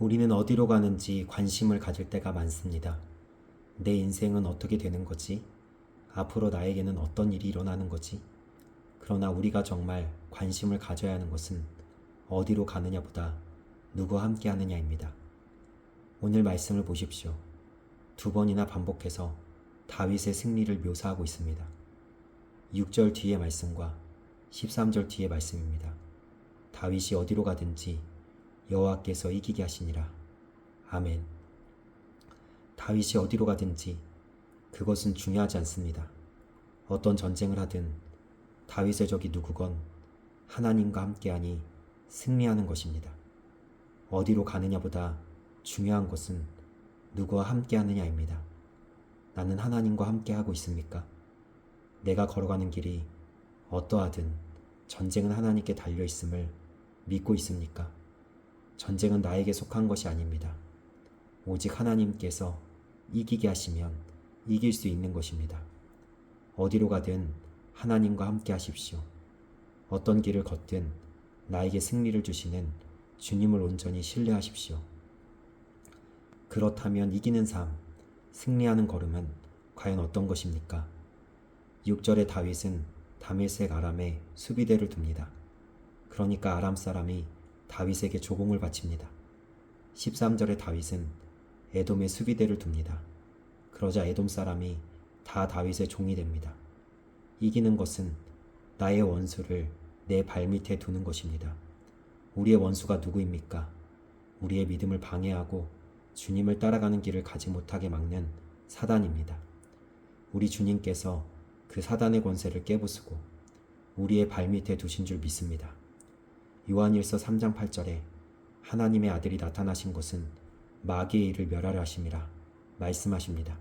우리는 어디로 가는지 관심을 가질 때가 많습니다. 내 인생은 어떻게 되는 거지? 앞으로 나에게는 어떤 일이 일어나는 거지? 그러나 우리가 정말 관심을 가져야 하는 것은 어디로 가느냐보다 누구와 함께 하느냐입니다. 오늘 말씀을 보십시오. 두 번이나 반복해서 다윗의 승리를 묘사하고 있습니다. 6절 뒤의 말씀과 13절 뒤의 말씀입니다. 다윗이 어디로 가든지 여호와께서 이기게 하시니라. 아멘. 다윗이 어디로 가든지 그것은 중요하지 않습니다. 어떤 전쟁을 하든 다윗의 적이 누구건 하나님과 함께하니 승리하는 것입니다. 어디로 가느냐보다 중요한 것은 누구와 함께하느냐입니다. 나는 하나님과 함께하고 있습니까? 내가 걸어가는 길이 어떠하든 전쟁은 하나님께 달려 있음을 믿고 있습니까? 전쟁은 나에게 속한 것이 아닙니다. 오직 하나님께서 이기게 하시면 이길 수 있는 것입니다. 어디로 가든 하나님과 함께 하십시오. 어떤 길을 걷든 나에게 승리를 주시는 주님을 온전히 신뢰하십시오. 그렇다면 이기는 삶, 승리하는 걸음은 과연 어떤 것입니까? 6절의 다윗은 다메섹 아람에 수비대를 둡니다. 그러니까 아람 사람이 다윗에게 조공을 바칩니다. 13절의 다윗은 에돔의 수비대를 둡니다. 그러자 에돔 사람이 다 다윗의 종이 됩니다. 이기는 것은 나의 원수를 내 발밑에 두는 것입니다. 우리의 원수가 누구입니까? 우리의 믿음을 방해하고 주님을 따라가는 길을 가지 못하게 막는 사단입니다. 우리 주님께서 그 사단의 권세를 깨부수고 우리의 발밑에 두신 줄 믿습니다. 요한일서 3장 8절에 하나님의 아들이 나타나신 것은 마귀의 일을 멸하려 하심이라 말씀하십니다.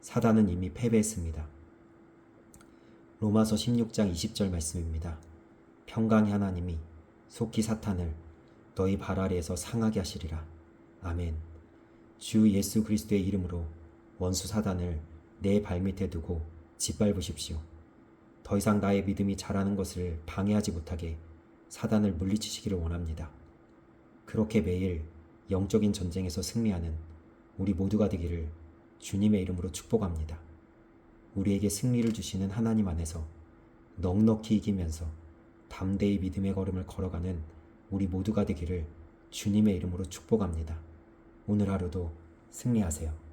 사단은 이미 패배했습니다. 로마서 16장 20절 말씀입니다. 평강의 하나님이 속히 사탄을 너희 발 아래에서 상하게 하시리라. 아멘. 주 예수 그리스도의 이름으로 원수 사단을 내 발밑에 두고 짓밟으십시오. 더 이상 나의 믿음이 자라는 것을 방해하지 못하게 사단을 물리치시기를 원합니다. 그렇게 매일 영적인 전쟁에서 승리하는 우리 모두가 되기를 주님의 이름으로 축복합니다. 우리에게 승리를 주시는 하나님 안에서 넉넉히 이기면서 담대히 믿음의 걸음을 걸어가는 우리 모두가 되기를 주님의 이름으로 축복합니다. 오늘 하루도 승리하세요.